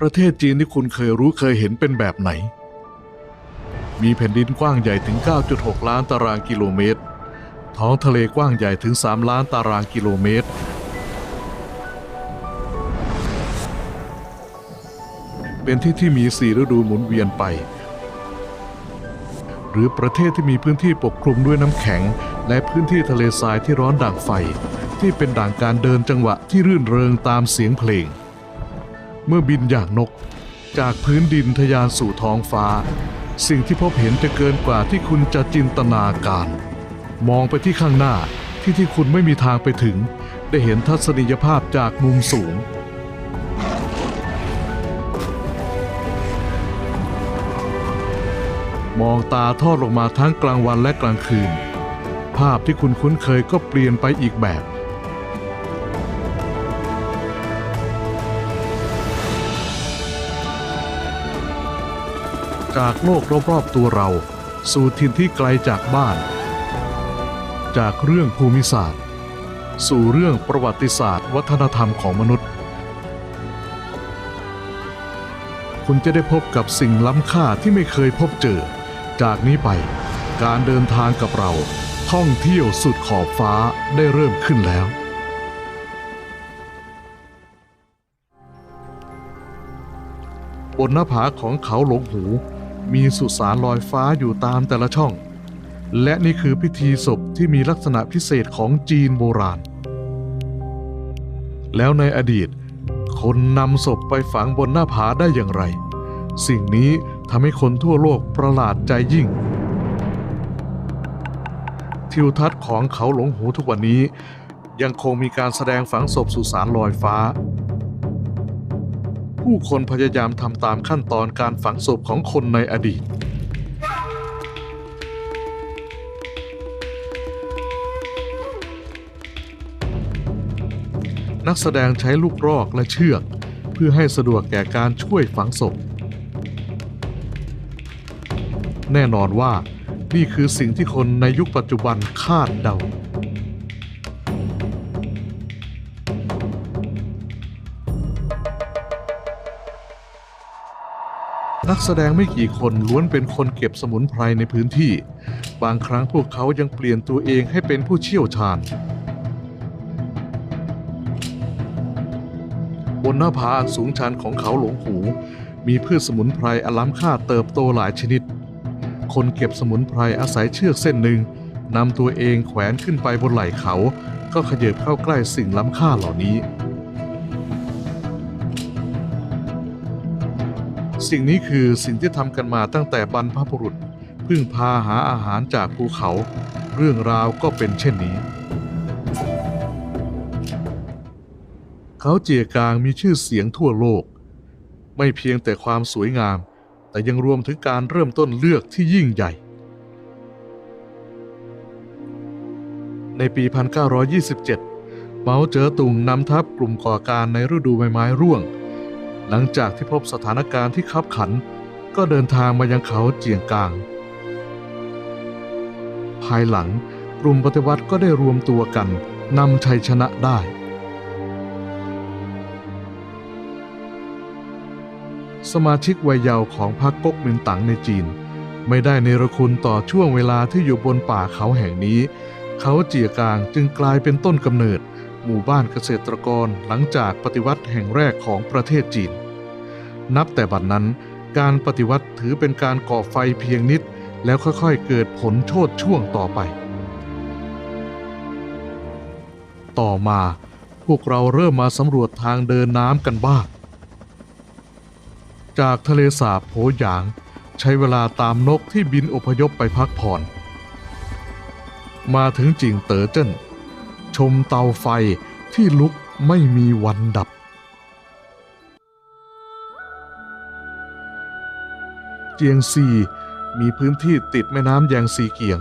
ประเทศจีนที่คุณเคยรู้เคยเห็นเป็นแบบไหน มีแผ่นดินกว้างใหญ่ถึง 9.6 ล้านตารางกิโลเมตร ท้องทะเลกว้างใหญ่ถึง 3 ล้านตารางกิโลเมตร เป็นที่ที่มีสี่ฤดูหมุนเวียนไป หรือประเทศที่มีพื้นที่ปกคลุมด้วยน้ำแข็ง และพื้นที่ทะเลทรายที่ร้อนด่างไฟ ที่เป็นด่างการเดินจังหวะที่รื่นเริงตามเสียงเพลง เมื่อบินอย่างนก จากพื้นดินทะยานสู่ท้องฟ้า สิ่งที่พบเห็นจะเกินกว่าที่คุณจะจินตนาการ มองไปที่ข้างหน้าที่ที่คุณไม่มีทางไปถึง ได้เห็นทัศนียภาพจากมุมสูงมองตาทอดลงมาทั้งกลางวันและกลางคืน ภาพที่คุณคุ้นเคยก็เปลี่ยนไปอีกแบบ จากโลกรอบๆตัวเรา สู่ถิ่นที่ไกลจากบ้าน จากเรื่องภูมิศาสตร์ สู่เรื่องประวัติศาสตร์ วัฒนธรรมของมนุษย์ คุณจะได้พบกับสิ่งล้ำค่าที่ไม่เคยพบเจอ จากนี้ไปการเดินทางกับเราท่องเที่ยวสุดขอบฟ้าได้เริ่มขึ้นแล้ว บนหน้าผาของเขาหลงหู มีสุสานลอยฟ้าอยู่ตามแต่ละช่อง และนี่คือพิธีศพที่มีลักษณะพิเศษของจีนโบราณ แล้วในอดีต คนนำศพไปฝังบนหน้าผาได้อย่างไร สิ่งนี้ทำให้คนทั่วโลกประหลาดใจยิ่ง ทิวทัศน์ของเขาหลงหูทุกวันนี้ยังคงมีการแสดงฝังศพสุสานลอยฟ้า ผู้คนพยายามทำตามขั้นตอนการฝังศพของคนในอดีต นักแสดงใช้ลูกรอกและเชือก เพื่อให้สะดวกแก่การช่วยฝังศพ แน่นอนว่านี่คือสิ่งที่คนในยุคปัจจุบันคาดเดา นักแสดงไม่กี่คนล้วนเป็นคนเก็บสมุนไพรในพื้นที่ บางครั้งพวกเขายังเปลี่ยนตัวเองให้เป็นผู้เชี่ยวชาญ บนหน้าผาสูงชันของเขาหลงหู มีพืชสมุนไพรอันล้ำค่าเติบโตหลายชนิด คนเก็บสมุนไพรอาศัยเชือกเส้นหนึ่งนำตัวเองแขวนขึ้นไปบนไหล่เขา ก็ขยับเข้าใกล้สิ่งล้ำค่าเหล่านี้ สิ่งนี้คือสิ่งที่ทำกันมาตั้งแต่บรรพบุรุษ พึ่งพาหาอาหารจากภูเขา เรื่องราวก็เป็นเช่นนี้ เขาเจียกางมีชื่อเสียงทั่วโลก ไม่เพียงแต่ความสวยงาม แต่ยังรวมถึงการเริ่มต้นเลือกที่ยิ่งใหญ่ ในปี 1927 เมาเจ๋อตุงนำทัพกลุ่มก่อการในฤดูใบไม้ร่วง หลังจากที่พบสถานการณ์ที่คับขัน ก็เดินทางมายังเขาเจียงกาง ภายหลังกลุ่มปฏิวัติก็ได้รวมตัวกันนำชัยชนะได้ สมาชิกวัยเยาว์ของพรรคก๊กมินตั๋งในจีน ไม่ได้เนรคุณต่อช่วงเวลาที่อยู่บนป่าเขาแห่งนี้ เขาเจียกางจึงกลายเป็นต้นกำเนิด หมู่บ้านเกษตรกรหลังจากปฏิวัติแห่งแรกของประเทศจีน นับแต่บัดนั้น การปฏิวัติถือเป็นการก่อไฟเพียงนิด แล้วค่อยๆเกิดผลโชดช่วงต่อไป ต่อมาพวกเราเริ่มมาสำรวจทางเดินน้ำกันบ้าง จากทะเลสาบโผหยาง ใช้เวลาตามนกที่บินอพยพไปพักผ่อน มาถึงจิงเต๋อเจิ้น ชมเตาไฟที่ลุกไม่มีวันดับ เจียงซีมีพื้นที่ติดแม่น้ำแยงซีเกียง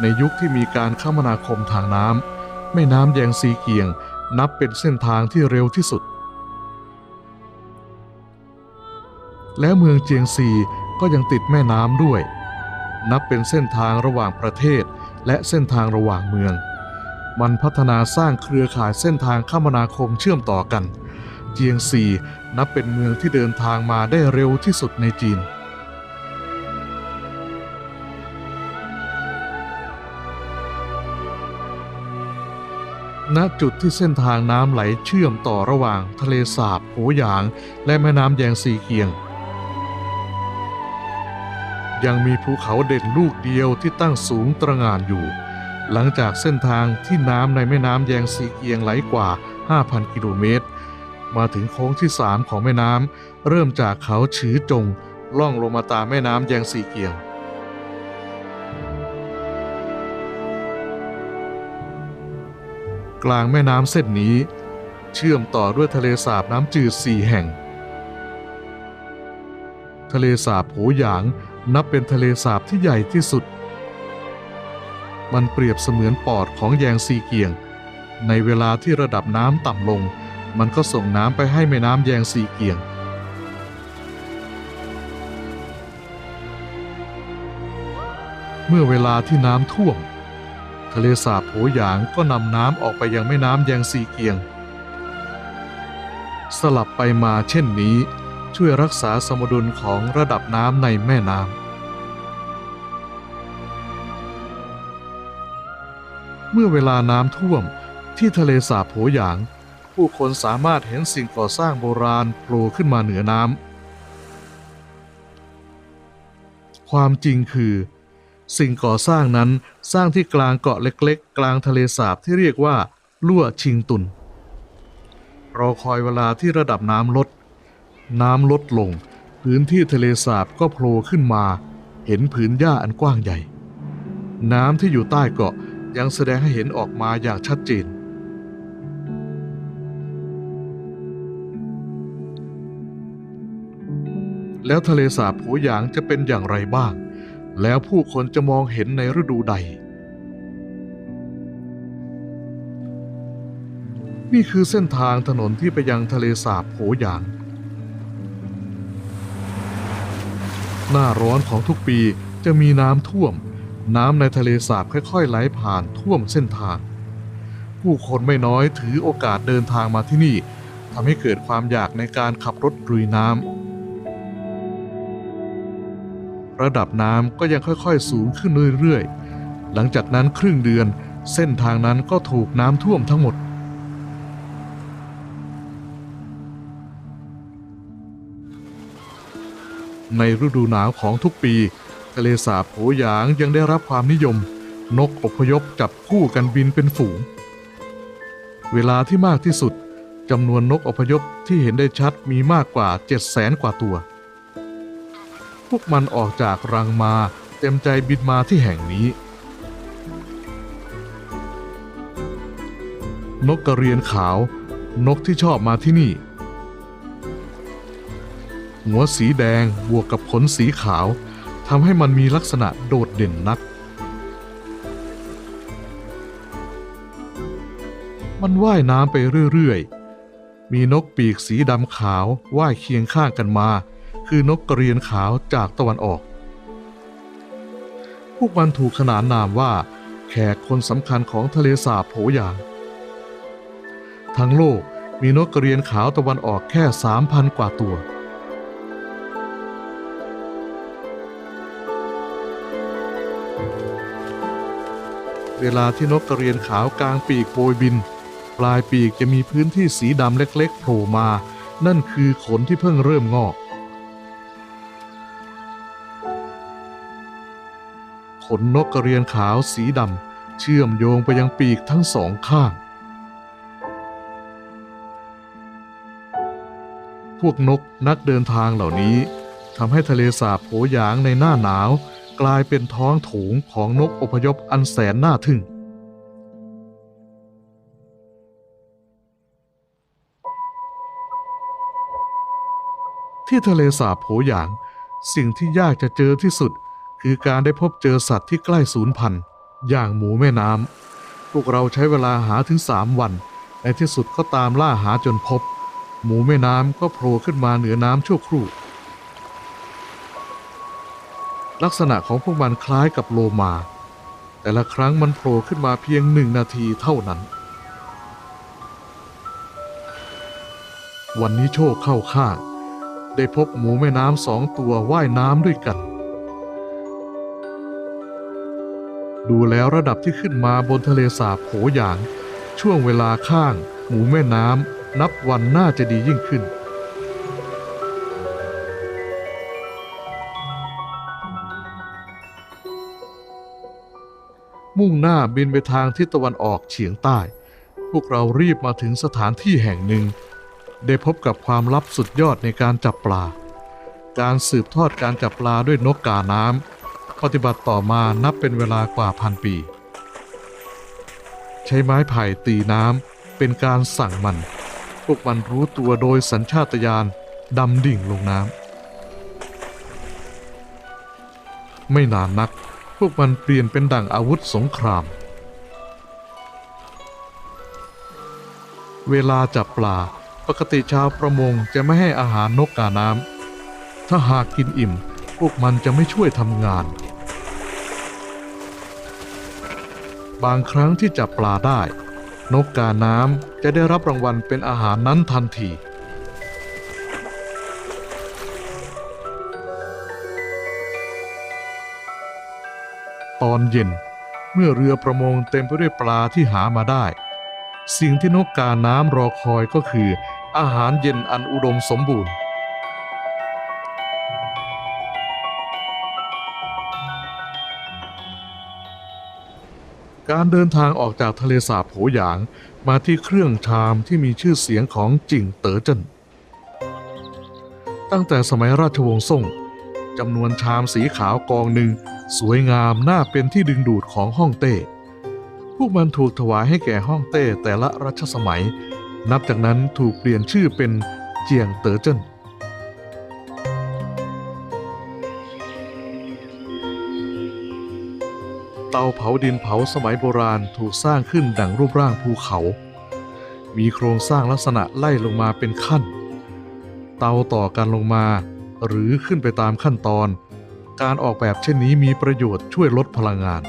ในยุคที่มีการคมนาคมทางน้ำแม่น้ำแยงซีเกียงนับเป็นเส้นทางที่เร็วที่สุด และเมืองเจียงซีก็ยังติดแม่น้ำด้วย นับเป็นเส้นทางระหว่างประเทศและเส้นทางระหว่างเมือง มันพัฒนาสร้างเครือข่ายเส้นทางคมนาคมเชื่อมต่อกัน เจียงซีนับเป็นเมืองที่เดินทางมาได้เร็วที่สุดในจีน ณ จุดที่เส้นทางน้ำไหลเชื่อมต่อระหว่างทะเลสาบโหหยาง และแม่น้ำแยงซีเกียง ยังมีภูเขาเด่นลูกเดียวที่ตั้งสูงตระหง่านอยู่ หลังจากเส้นทางที่น้ำในแม่น้ำแยงซีเกียงไหลกว่า 5,000 กิโลเมตร มาถึงโค้งที่ 3 ของแม่น้ำเริ่มจากเขาฉือจง ล่องลงมาตามแม่น้ำแยงซีเกียง กลางแม่น้ำเส้นนี้ เชื่อมต่อด้วยทะเลสาบน้ำจืดสี่แห่ง ทะเลสาบโหหยางนับเป็นทะเลสาบที่ใหญ่ที่สุด มันเปรียบเสมือนปอดของแยงซีเกียง ในเวลาที่ระดับน้ำต่ำลง มันก็ส่งน้ำไปให้แม่น้ำแยงซีเกียง เมื่อเวลาที่น้ำท่วม ทะเลสาบโหหยางก็นำน้ำออกไปยังแม่น้ำแยงซีเกียง สลับไปมาเช่นนี้ช่วยรักษาสมดุลของระดับน้ำในแม่น้ำ เมื่อเวลาน้ำท่วมที่ทะเลสาบโหหยาง ผู้คนสามารถเห็นสิ่งก่อสร้างโบราณโผล่ขึ้นมาเหนือน้ำ ความจริงคือ สิ่งก่อสร้างนั้นสร้างที่กลางเกาะเล็กๆ กลางทะเลสาบที่เรียกว่าลั่วชิงตุนรอคอยเวลาที่ระดับน้ำลด น้ำลดลง พื้นที่ทะเลสาบก็โผล่ขึ้นมา เห็นผืนหญ้าอันกว้างใหญ่ น้ำที่อยู่ใต้เกาะ ยังแสดงให้เห็นออกมาอย่างชัดเจน แล้วทะเลสาบหูหยางจะเป็นอย่างไรบ้าง แล้วผู้คนจะมองเห็นในฤดูใด นี่คือเส้นทางถนนที่ไปยังทะเลสาบโหหยาง หน้าร้อนของทุกปีจะมีน้ำท่วม น้ำในทะเลสาบค่อยๆไหลผ่านท่วมเส้นทาง ผู้คนไม่น้อยถือโอกาสเดินทางมาที่นี่ทำให้เกิดความอยากในการขับรถลุยน้ำระดับน้ำก็ยังค่อยๆ สูงขึ้นเรื่อยๆ หลังจากนั้นครึ่งเดือนเส้นทางนั้นก็ถูกน้ำท่วมทั้งหมด ในฤดูหนาวของทุกปี ทะเลสาบโหหยางยังได้รับความนิยม นกอพยพจับคู่กันบินเป็นฝูง เวลาที่มากที่สุดจำนวนนกอพยพที่เห็นได้ชัดมีมากกว่า 7 0 0แสนกว่าตัว พวกมันออกจากรังมาเต็มใจบินมาที่แห่งนี้ นกกระเรียนขาวนกที่ชอบมาที่นี่ หัวสีแดงบวกกับขนสีขาว ทำให้มันมีลักษณะโดดเด่นนัก มันว่ายน้ำไปเรื่อยๆ มีนกปีกสีดำขาวว่ายเคียงข้างกันมา คือนกกระเรียนขาวจากตะวันออก พวกมันถูกขนานนามว่า แขกคนสำคัญของทะเลสาบโผหยาง ทั้งโลกมีนกกระเรียนขาวตะวันออกแค่ 3,000 กว่าตัว เวลาที่นกกระเรียนขาวกลางปีกโบยบิน ปลายปีกจะมีพื้นที่สีดำเล็กๆโผล่มา นั่นคือขนที่เพิ่งเริ่มงอก ขนนกกระเรียนขาวสีดำเชื่อมโยงไปยังปีกทั้งสองข้าง พวกนกนักเดินทางเหล่านี้ทำให้ทะเลสาบโผหยางในหน้าหนาว กลายเป็นท้องโถงของนกอพยพอันแสนน่าทึ่ง ที่ทะเลสาบโผหยาง สิ่งที่ยากจะเจอที่สุด คือการได้พบเจอสัตว์ที่ใกล้สูญพันธุ์ อย่างหมูแม่น้ำ พวกเราใช้เวลาหาถึงสามวัน ในที่สุดก็ตามล่าหาจนพบ หมูแม่น้ำก็โผล่ขึ้นมาเหนือน้ำชั่วครู่ ลักษณะของพวกมันคล้ายกับโลมา แต่ละครั้งมันโผล่ขึ้นมาเพียงหนึ่งนาทีเท่านั้น วันนี้โชคเข้าข้างได้พบหมูแม่น้ำสองตัวว่ายน้ำด้วยกัน ดูแล้วระดับที่ขึ้นมาบนทะเลสาบโขหยาง ช่วงเวลาข้าง หมูแม่น้ำนับวันน่าจะดียิ่งขึ้น มุ่งหน้าบินไปทางทิศตะวันออกเฉียงใต้ พวกเรารีบมาถึงสถานที่แห่งหนึ่ง ได้พบกับความลับสุดยอดในการจับปลา การสืบทอดการจับปลาด้วยนกกาน้ำปฏิบัติต่อมานับเป็นเวลากว่าพันปี ใช้ไม้ไผ่ตีน้ำเป็นการสั่งมัน พวกมันรู้ตัวโดยสัญชาตญาณดำดิ่งลงน้ำไม่นานนัก พวกมันเปลี่ยนเป็นดั่งอาวุธสงคราม เวลาจับปลา ปกติชาวประมงจะไม่ให้อาหารนกกาน้ำ ถ้าหากกินอิ่ม พวกมันจะไม่ช่วยทำงาน บางครั้งที่จับปลาได้ นกกาน้ำจะได้รับรางวัลเป็นอาหารนั้นทันที ตอนเย็น เมื่อเรือประมงเต็มไปด้วยปลาที่หามาได้ สิ่งที่นกกาน้ำรอคอยก็คือ อาหารเย็นอันอุดมสมบูรณ์ การเดินทางออกจากทะเลสาบโหยางมาที่เครื่องชามที่มีชื่อเสียงของจิงเต๋อเจิ้นตั้งแต่สมัยราชวงศ์ซ่งจำนวนชามสีขาวกองหนึ่ง สวยงามน่าเป็นที่ดึงดูดของฮ่องเต้ พวกมันถูกถวายให้แก่ฮ่องเต้แต่ละรัชสมัย นับจากนั้นถูกเปลี่ยนชื่อเป็นเจียงเต๋อเจิ้นเตาเผาดินเผาสมัยโบราณถูกสร้างขึ้นดังรูปร่างภูเขา มีโครงสร้างลักษณะไล่ลงมาเป็นขั้น เตาต่อกันลงมา หรือขึ้นไปตามขั้นตอน การออกแบบเช่นนี้มีประโยชน์ช่วยลดพลังงาน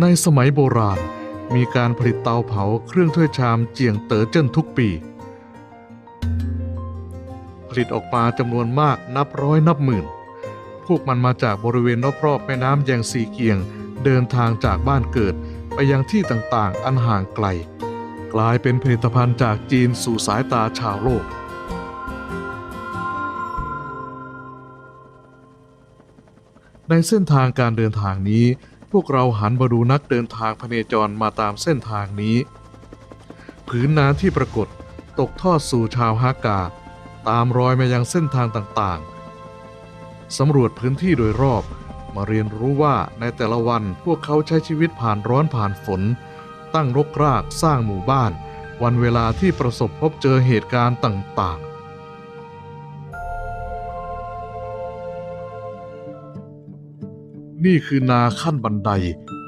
ในสมัยโบราณ มีการผลิตเตาเผาเครื่องถ้วยชามเจียงเต๋อเจิ้นทุกปี ผลิตออกมาจำนวนมากนับร้อยนับหมื่น พวกมันมาจากบริเวณรอบๆแม่น้ำแยงซีเกียง เดินทางจากบ้านเกิดไปยังที่ต่างๆ อันห่างไกล กลายเป็นผลิตภัณฑ์จากจีนสู่สายตาชาวโลก ในเส้นทางการเดินทางนี้ พวกเราหันมาดูนักเดินทางพเนจรมาตามเส้นทางนี้ ผืนน้ำที่ปรากฏตกทอดสู่ชาวฮากา ตามรอยมายังเส้นทางต่างๆ สำรวจพื้นที่โดยรอบมาเรียนรู้ว่าในแต่ละวันพวกเขาใช้ชีวิตผ่านร้อนผ่านฝน ตั้งรกรากสร้างหมู่บ้าน วันเวลาที่ประสบพบเจอเหตุการณ์ต่างๆ นี่คือนาขั้นบันได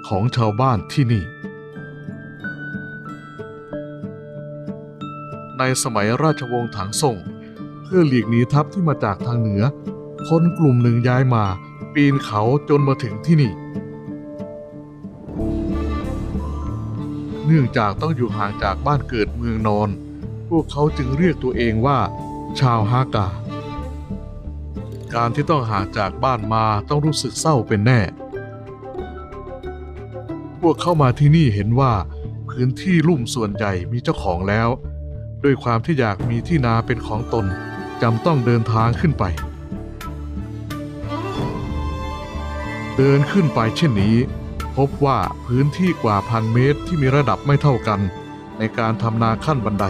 ของชาวบ้านที่นี่ ในสมัยราชวงศ์ถังส่ง เพื่อหลีกหนีทัพที่มาจากทางเหนือ คนกลุ่มหนึ่งย้ายมา ปีนเขาจนมาถึงที่นี่ เนื่องจากต้องอยู่ห่างจากบ้านเกิดเมืองนอน พวกเขาจึงเรียกตัวเองว่า ชาวฮากา การที่ต้องห่างจากบ้านมาต้องรู้สึกเศร้าเป็นแน่ พวกเข้ามาที่นี่เห็นว่า พื้นที่ลุ่มส่วนใหญ่มีเจ้าของแล้ว ด้วยความที่อยากมีที่นาเป็นของตนจำต้องเดินทางขึ้นไป เดินขึ้นไปเช่นนี้ พบว่าพื้นที่กว่าพันเมตรที่มีระดับไม่เท่ากัน ในการทำนาขั้นบันได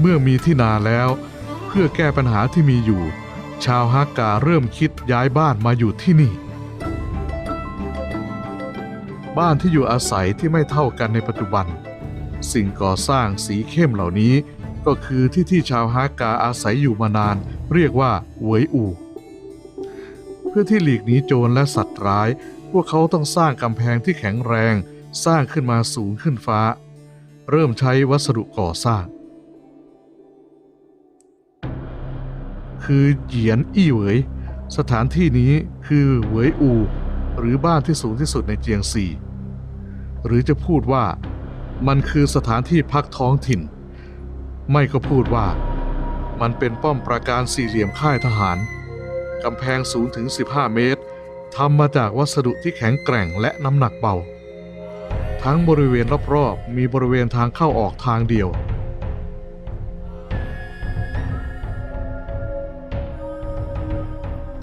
เมื่อมีที่นาแล้ว เพื่อแก้ปัญหาที่มีอยู่ ชาวฮากาเริ่มคิดย้ายบ้านมาอยู่ที่นี่ บ้านที่อยู่อาศัยที่ไม่เท่ากันในปัจจุบัน สิ่งก่อสร้างสีเข้มเหล่านี้ ก็คือที่ที่ชาวฮากาอาศัยอยู่มานาน เรียกว่าเวยอู เพื่อที่หลีกหนีโจรและสัตว์ร้าย พวกเขาต้องสร้างกำแพงที่แข็งแรง สร้างขึ้นมาสูงขึ้นฟ้า เริ่มใช้วัสดุก่อสร้าง คือเหยียนอี้เหวย สถานที่นี้คือเหวยอู หรือบ้านที่สูงที่สุดในเจียงซีหรือจะพูดว่ามันคือสถานที่พักท้องถิ่น ไม่ก็พูดว่า มันเป็นป้อมปราการสี่เหลี่ยมค่ายทหาร กำแพงสูงถึง 15 เมตรทำมาจากวัสดุที่แข็งแกร่งและน้ำหนักเบา ทั้งบริเวณรอบๆมีบริเวณทางเข้าออกทางเดียว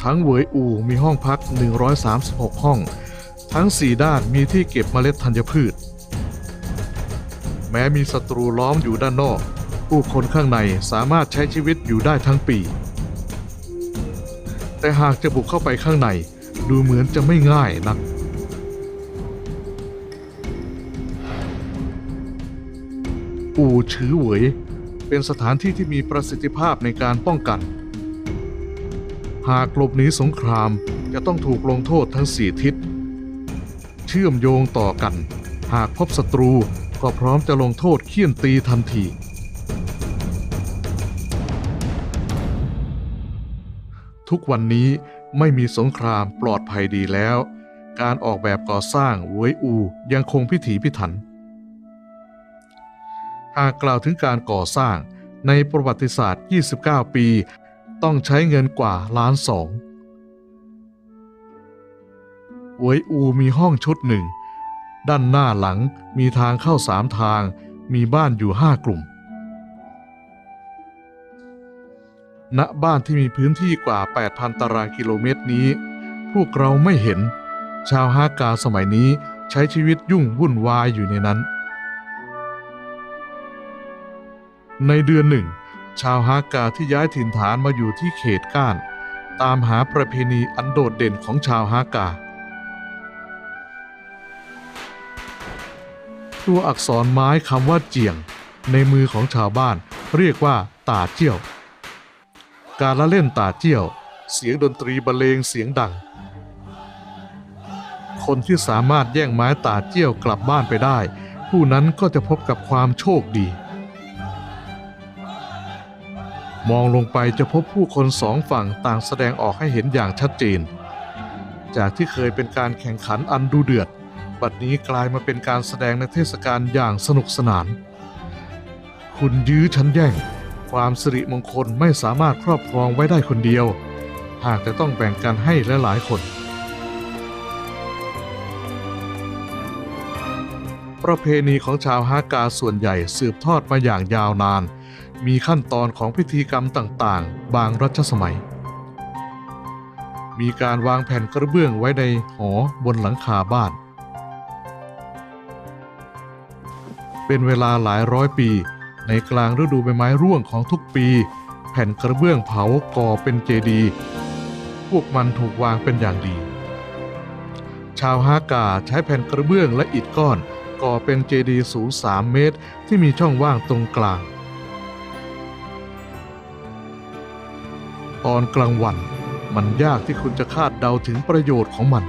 ทั้งเวยอู่มีห้องพัก 136 ห้อง ทั้ง 4 ด้านมีที่เก็บเมล็ดธัญพืช แม้มีศัตรูล้อมอยู่ด้านนอก ผู้คนข้างในสามารถใช้ชีวิตอยู่ได้ทั้งปี แต่หากจะบุกเข้าไปข้างในดูเหมือนจะไม่ง่ายนักอู่ฉือเหวยเป็นสถานที่ที่มีประสิทธิภาพในการป้องกัน หากหลบหนีสงครามจะต้องถูกลงโทษทั้งสี่ทิศ เชื่อมโยงต่อกัน หากพบศัตรูก็พร้อมจะลงโทษเคี่ยนตีทันที ทุกวันนี้ไม่มีสงครามปลอดภัยดีแล้ว การออกแบบก่อสร้างเวยอูยังคงพิถีพิถัน หากกล่าวถึงการก่อสร้างในประวัติศาสตร์ 29 ปี ต้องใช้เงินกว่าล้านสองหวยอูมีห้องชุดหนึ่ง ด้านหน้าหลังมีทางเข้าสามทาง มีบ้านอยู่ห้ากลุ่ม ณ บ้านที่มีพื้นที่กว่า 8,000 ตารางกิโลเมตรนี้ พวกเราไม่เห็น ชาวฮากาสมัยนี้ใช้ชีวิตยุ่งวุ่นวายอยู่ในนั้น ในเดือนหนึ่ง ชาวฮากาที่ย้ายถิ่นฐานมาอยู่ที่เขตก้าน ตามหาประเพณีอันโดดเด่นของชาวฮากา ตัวอักษรไม้คำว่าเจียง ในมือของชาวบ้านเรียกว่าตาเจี้ยว การละเล่นตาเจี้ยว เสียงดนตรีบรรเลงเสียงดัง คนที่สามารถแย่งไม้ตาเจี้ยวกลับบ้านไปได้ ผู้นั้นก็จะพบกับความโชคดี มองลงไปจะพบผู้คนสองฝั่งต่างแสดงออกให้เห็นอย่างชัดเจน จากที่เคยเป็นการแข่งขันอันดูเดือด บัดนี้กลายมาเป็นการแสดงในเทศกาลอย่างสนุกสนาน คุณยื้อฉันแย่ง ความสิริมงคลไม่สามารถครอบครองไว้ได้คนเดียว หากแต่ต้องแบ่งกันให้หลายๆคน ประเพณีของชาวฮากาส่วนใหญ่สืบทอดมาอย่างยาวนาน มีขั้นตอนของพิธีกรรมต่างๆ บางรัชสมัย มีการวางแผ่นกระเบื้องไว้ในหอบนหลังคาบ้าน เป็นเวลาหลายร้อยปี ในกลางฤดูใบไม้ร่วงของทุกปี แผ่นกระเบื้องเผาก่อเป็นเจดีย์พวกมันถูกวางเป็นอย่างดี ชาวฮากาใช้แผ่นกระเบื้องและอิฐก้อน ก่อเป็นเจดีย์สูง 3 เมตร ที่มีช่องว่างตรงกลาง ตอนกลางวันมันยากที่คุณจะคาดเดาถึงประโยชน์ของมัน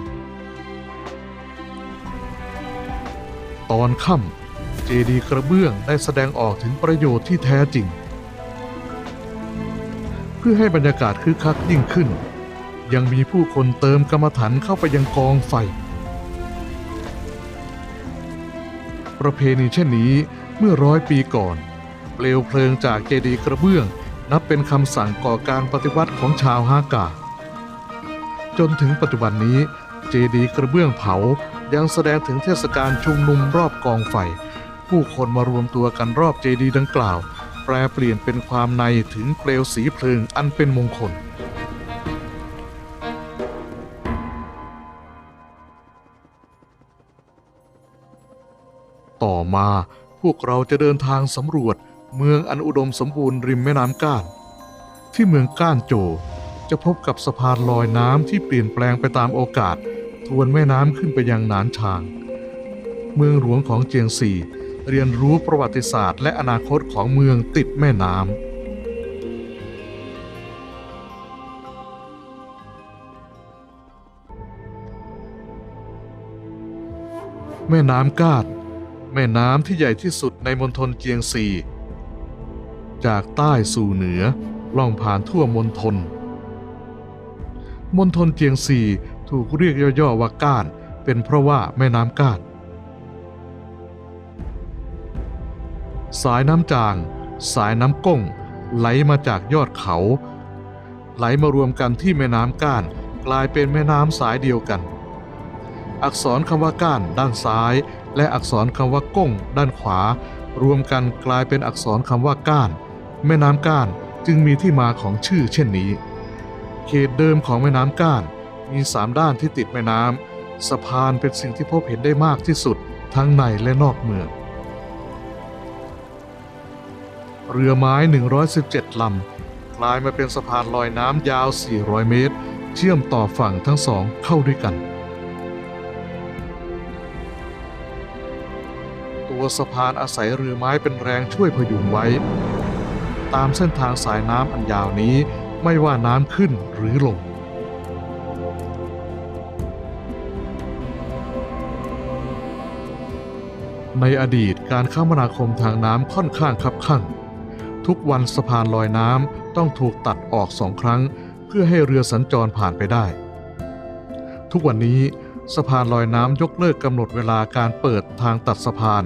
ตอนค่ำเจดีย์กระเบื้องได้แสดงออกถึงประโยชน์ที่แท้จริง เพื่อให้บรรยากาศคึกคักยิ่งขึ้น ยังมีผู้คนเติมกรรมฐานเข้าไปยังกองไฟ ประเพณีเช่นนี้เมื่อร้อยปีก่อน เปลวเพลิงจากเจดีย์กระเบื้อง นับเป็นคำสั่งก่อการปฏิวัติของชาวฮากา จนถึงปัจจุบันนี้เจดีย์กระเบื้องเผายังแสดงถึงเทศกาลชุมนุมรอบกองไฟ ผู้คนมารวมตัวกันรอบเจดีย์ดังกล่าว แปลเปลี่ยนเป็นความในถึงเปลวสีเพลิงอันเป็นมงคล ต่อมาพวกเราจะเดินทางสำรวจเมืองอันอุดมสมบูรณ์ริมแม่น้ำก้าน ที่เมืองก้านโจ จะพบกับสะพานลอยน้ำที่เปลี่ยนแปลงไปตามโอกาส ทวนแม่น้ำขึ้นไปยังหนานชาง เมืองหลวงของเจียงซีเรียนรู้ประวัติศาสตร์ และอนาคตของเมืองติดแม่น้ำแม่น้ำกาน แม่น้ำที่ใหญ่ที่สุดในมณฑลเจียงซี จากใต้สู่เหนือล่องผ่านทั่วมณฑล มณฑลเจียงซีถูกเรียกย่อๆว่าก้าน เป็นเพราะว่าแม่น้ำก้าน สายน้ำจาง สายน้ำก้งไหลมาจากยอดเขา ไหลมารวมกันที่แม่น้ำก้าน กลายเป็นแม่น้ำสายเดียวกัน อักษรคำว่าก้านด้านซ้าย และอักษรคำว่าก้งด้านขวา รวมกันกลายเป็นอักษรคำว่าก้าน แม่น้ำก้านจึงมีที่มาของชื่อเช่นนี้ เขตเดิมของแม่น้ำก้าน มีสามด้านที่ติดแม่น้ำสะพานเป็นสิ่งที่พบเห็นได้มากที่สุดทั้งในและนอกเมือง เรือไม้ 117 ลำกลายมาเป็นสะพานลอยน้ำยาว 400 เมตร เชื่อมต่อฝั่งทั้งสองเข้าด้วยกัน ตัวสะพานอาศัยเรือไม้เป็นแรงช่วยพยุงไว้ ตามเส้นทางสายน้ำอันยาวนี้ไม่ว่าน้ำขึ้นหรือลง ในอดีตการคมนาคมทางน้ำค่อนข้างคับคั่งทุกวันสะพานลอยน้ำต้องถูกตัดออกสองครั้ง เพื่อให้เรือสัญจรผ่านไปได้ ทุกวันนี้สะพานลอยน้ำยกเลิกกำหนดเวลาการเปิดทางตัดสะพาน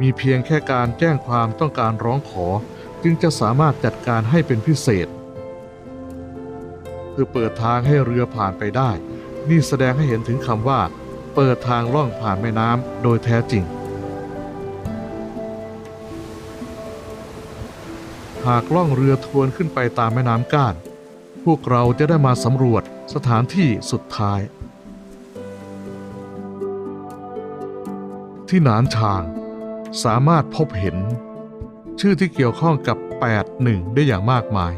มีเพียงแค่การแจ้งความต้องการร้องขอ จึงจะสามารถจัดการให้เป็นพิเศษเพื่อเปิดทางให้เรือผ่านไปได้ นี่แสดงให้เห็นถึงคำว่า เปิดทางล่องผ่านแม่น้ำโดยแท้จริง หากล่องเรือทวนขึ้นไปตามแม่น้ำก้าน พวกเราจะได้มาสำรวจสถานที่สุดท้ายที่หนานชาง สามารถพบเห็น ชื่อที่เกี่ยวข้องกับ 81 ได้อย่างมากมาย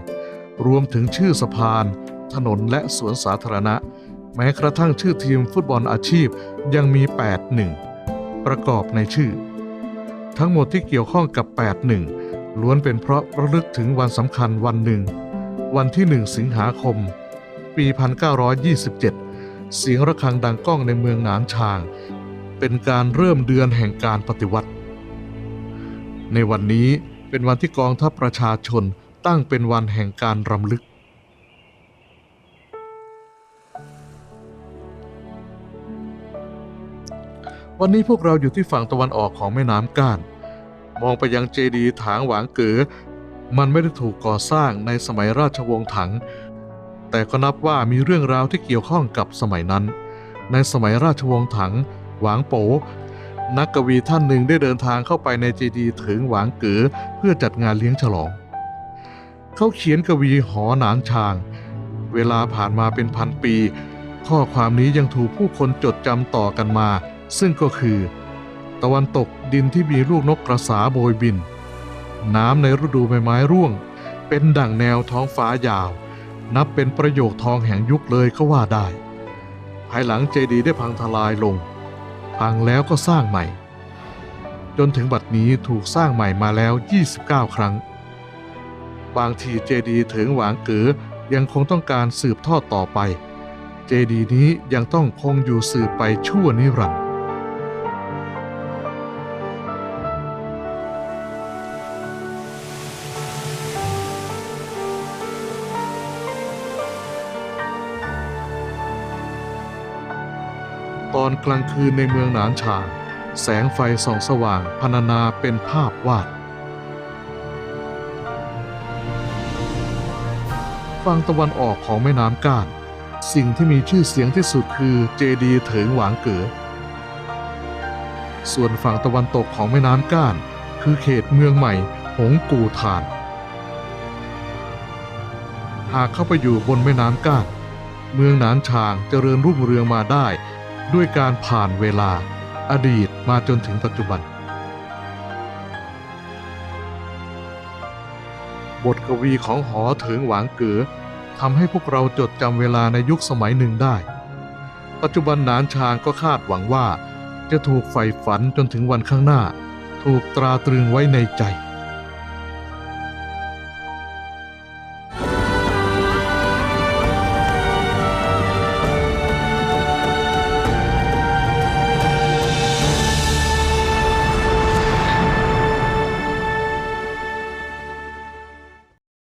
รวมถึงชื่อสะพาน ถนนและสวนสาธารณะ แม้กระทั่งชื่อทีมฟุตบอลอาชีพยังมี 81 ประกอบในชื่อ ทั้งหมดที่เกี่ยวข้องกับ 81 ล้วนเป็นเพราะระลึกถึงวันสำคัญวันหนึ่ง วันที่ 1 สิงหาคม ปี 1927 เสียงระฆังดังก้องในเมืองหนานชางเป็นการเริ่มเดือนแห่งการปฏิวัติ ในวันนี้เป็นวันที่กองทัพประชาชนตั้งเป็นวันแห่งการรำลึก วันนี้พวกเราอยู่ที่ฝั่งตะวันออกของแม่น้ำก้าน มองไปยังเจดีย์ถางหวางเก๋อมันไม่ได้ถูกก่อสร้างในสมัยราชวงศ์ถัง แต่ก็นับว่ามีเรื่องราวที่เกี่ยวข้องกับสมัยนั้น ในสมัยราชวงศ์ถัง หวางโป นักกวีท่านหนึ่งได้เดินทางเข้าไปในเจดีย์ถึงหวางเก๋อเพื่อจัดงานเลี้ยงฉลอง เขาเขียนกวีหอหนานชาง เวลาผ่านมาเป็นพันปี ข้อความนี้ยังถูกผู้คนจดจำต่อกันมา ซึ่งก็คือ ตะวันตกดินที่มีลูกนกกระสาโบยบิน น้ำในฤดูใบไม้ร่วง เป็นดั่งแนวท้องฟ้ายาว นับเป็นประโยคทองแห่งยุคเลยก็ว่าได้ ภายหลังเจดีย์ได้พังทลายลง พังแล้วก็สร้างใหม่ จนถึงบัดนี้ถูกสร้างใหม่มาแล้ว 29 ครั้ง บางทีเจดีถึงหวางเก๋อยังคงต้องการสืบทอดต่อไป เจดีนี้ยังต้องคงอยู่สืบไปชั่วนิรันดร์ กลางคืนในเมืองหนานชางแสงไฟส่องสว่างพรรณนาเป็นภาพวาด ฝั่งตะวันออกของแม่น้ำก้าน สิ่งที่มีชื่อเสียงที่สุดคือเจดีเถิงหวางเก๋อส่วนฝั่งตะวันตกของแม่น้ำก้าน คือเขตเมืองใหม่หงกูทาน หากเข้าไปอยู่บนแม่น้ำก้าน เมืองหนานชางเจริญรุ่งเรืองมาได้ ด้วยการผ่านเวลาอดีตมาจนถึงปัจจุบัน บทกวีของหอเถิงหวางเก๋อทำให้พวกเราจดจำเวลาในยุคสมัยหนึ่งได้ ปัจจุบันนานชางก็คาดหวังว่า จะถูกใฝ่ฝันจนถึงวันข้างหน้า ถูกตราตรึงไว้ในใจ